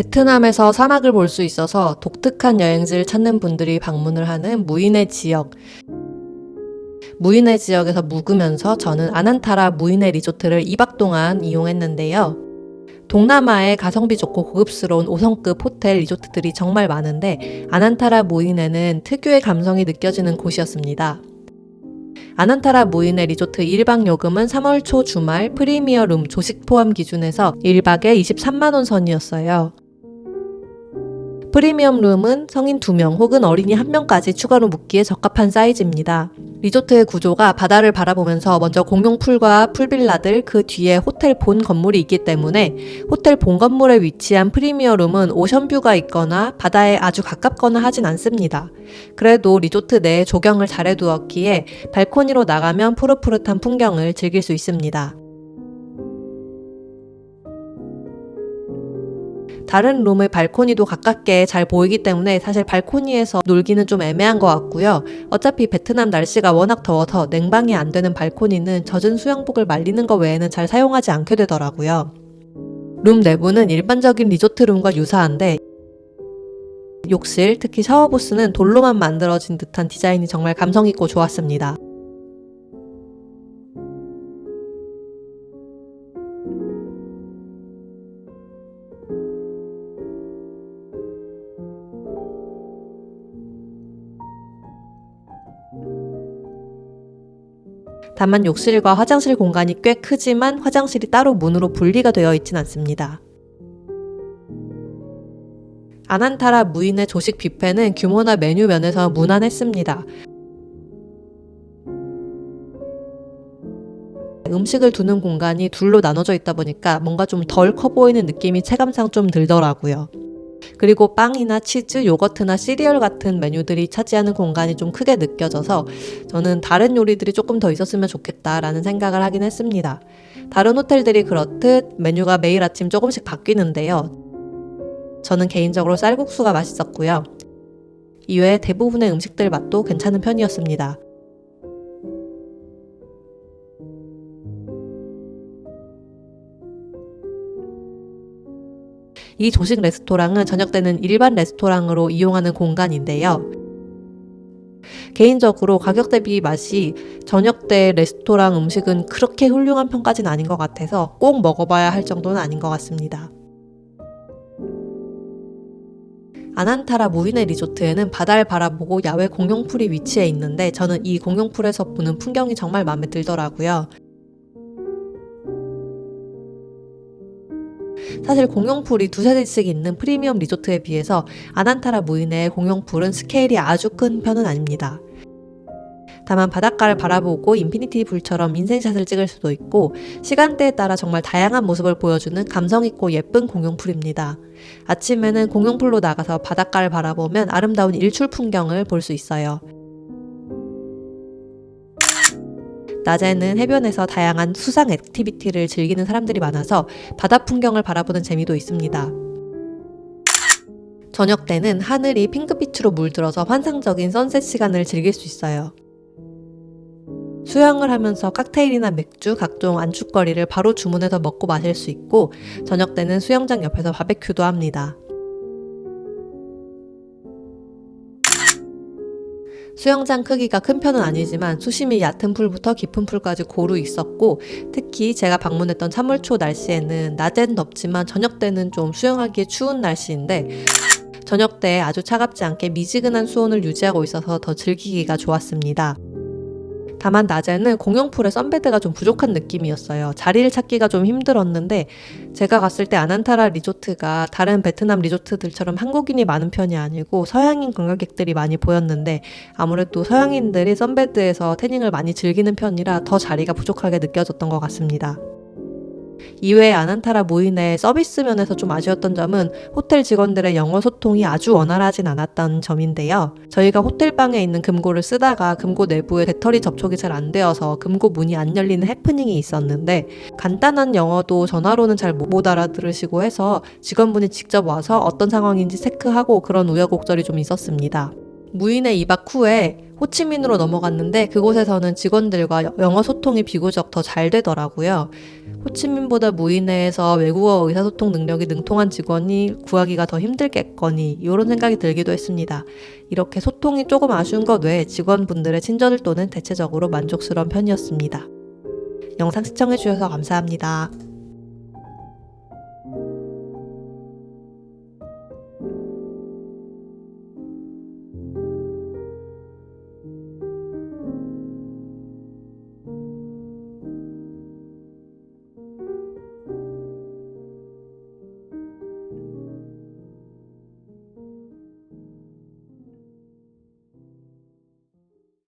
베트남에서 사막을 볼 수 있어서 독특한 여행지를 찾는 분들이 방문을 하는 무인의 지역. 무인의 지역에서 묵으면서 저는 아난타라 무인의 리조트를 2박 동안 이용했는데요. 동남아의 가성비 좋고 고급스러운 5성급 호텔 리조트들이 정말 많은데 아난타라 무인에는 특유의 감성이 느껴지는 곳이었습니다. 아난타라 무인의 리조트 1박 요금은 3월 초 주말 프리미어 룸 조식 포함 기준에서 1박에 23만원 선이었어요. 프리미엄 룸은 성인 2명 혹은 어린이 1명까지 추가로 묵기에 적합한 사이즈입니다. 리조트의 구조가 바다를 바라보면서 먼저 공용 풀과 풀빌라들 그 뒤에 호텔 본 건물이 있기 때문에 호텔 본 건물에 위치한 프리미어 룸은 오션뷰가 있거나 바다에 아주 가깝거나 하진 않습니다. 그래도 리조트 내에 조경을 잘 해두었기에 발코니로 나가면 푸릇푸릇한 풍경을 즐길 수 있습니다. 다른 룸의 발코니도 가깝게 잘 보이기 때문에 사실 발코니에서 놀기는 좀 애매한 것 같고요. 어차피 베트남 날씨가 워낙 더워서 냉방이 안 되는 발코니는 젖은 수영복을 말리는 것 외에는 잘 사용하지 않게 되더라고요. 룸 내부는 일반적인 리조트 룸과 유사한데 욕실, 특히 샤워부스는 돌로만 만들어진 듯한 디자인이 정말 감성있고 좋았습니다. 다만 욕실과 화장실 공간이 꽤 크지만 화장실이 따로 문으로 분리가 되어 있진 않습니다. 아난타라 무인의 조식 뷔페는 규모나 메뉴 면에서 무난했습니다. 음식을 두는 공간이 둘로 나눠져 있다 보니까 뭔가 좀 덜 커 보이는 느낌이 체감상 좀 들더라고요. 그리고 빵이나 치즈, 요거트나 시리얼 같은 메뉴들이 차지하는 공간이 좀 크게 느껴져서 저는 다른 요리들이 조금 더 있었으면 좋겠다라는 생각을 하긴 했습니다. 다른 호텔들이 그렇듯 메뉴가 매일 아침 조금씩 바뀌는데요. 저는 개인적으로 쌀국수가 맛있었고요. 이외에 대부분의 음식들 맛도 괜찮은 편이었습니다. 이 조식 레스토랑은 저녁 때는 일반 레스토랑으로 이용하는 공간인데요. 개인적으로 가격 대비 맛이 저녁 때 레스토랑 음식은 그렇게 훌륭한 편까지는 아닌 것 같아서 꼭 먹어봐야 할 정도는 아닌 것 같습니다. 아난타라 무인의 리조트에는 바다를 바라보고 야외 공용풀이 위치해 있는데 저는 이 공용풀에서 보는 풍경이 정말 마음에 들더라고요. 사실 공용풀이 두세 대씩 있는 프리미엄 리조트에 비해서 아난타라 무인의 공용풀은 스케일이 아주 큰 편은 아닙니다. 다만 바닷가를 바라보고 인피니티 불처럼 인생샷을 찍을 수도 있고 시간대에 따라 정말 다양한 모습을 보여주는 감성있고 예쁜 공용풀입니다. 아침에는 공용풀로 나가서 바닷가를 바라보면 아름다운 일출 풍경을 볼 수 있어요. 낮에는 해변에서 다양한 수상 액티비티를 즐기는 사람들이 많아서 바다 풍경을 바라보는 재미도 있습니다. 저녁 때는 하늘이 핑크빛으로 물들어서 환상적인 선셋 시간을 즐길 수 있어요. 수영을 하면서 칵테일이나 맥주, 각종 안주거리를 바로 주문해서 먹고 마실 수 있고, 저녁 때는 수영장 옆에서 바베큐도 합니다. 수영장 크기가 큰 편은 아니지만 수심이 얕은 풀부터 깊은 풀까지 고루 있었고 특히 제가 방문했던 3월 초 날씨에는 낮엔 덥지만 저녁 때는 좀 수영하기에 추운 날씨인데 저녁 때 아주 차갑지 않게 미지근한 수온을 유지하고 있어서 더 즐기기가 좋았습니다. 다만 낮에는 공용풀에 썬베드가 좀 부족한 느낌이었어요. 자리를 찾기가 좀 힘들었는데 제가 갔을 때 아난타라 리조트가 다른 베트남 리조트들처럼 한국인이 많은 편이 아니고 서양인 관광객들이 많이 보였는데 아무래도 서양인들이 썬베드에서 태닝을 많이 즐기는 편이라 더 자리가 부족하게 느껴졌던 것 같습니다. 이외에 아난타라 무인의 서비스 면에서 좀 아쉬웠던 점은 호텔 직원들의 영어 소통이 아주 원활하진 않았던 점인데요. 저희가 호텔방에 있는 금고를 쓰다가 금고 내부에 배터리 접촉이 잘 안 되어서 금고 문이 안 열리는 해프닝이 있었는데 간단한 영어도 전화로는 잘 못 알아들으시고 해서 직원분이 직접 와서 어떤 상황인지 체크하고 그런 우여곡절이 좀 있었습니다. 무인의 2박 후에 호치민으로 넘어갔는데 그곳에서는 직원들과 영어 소통이 비교적 더 잘 되더라고요. 호치민보다 무인해에서 외국어 의사소통 능력이 능통한 직원이 구하기가 더 힘들겠거니 이런 생각이 들기도 했습니다. 이렇게 소통이 조금 아쉬운 것 외에 직원분들의 친절도는 대체적으로 만족스러운 편이었습니다. 영상 시청해주셔서 감사합니다.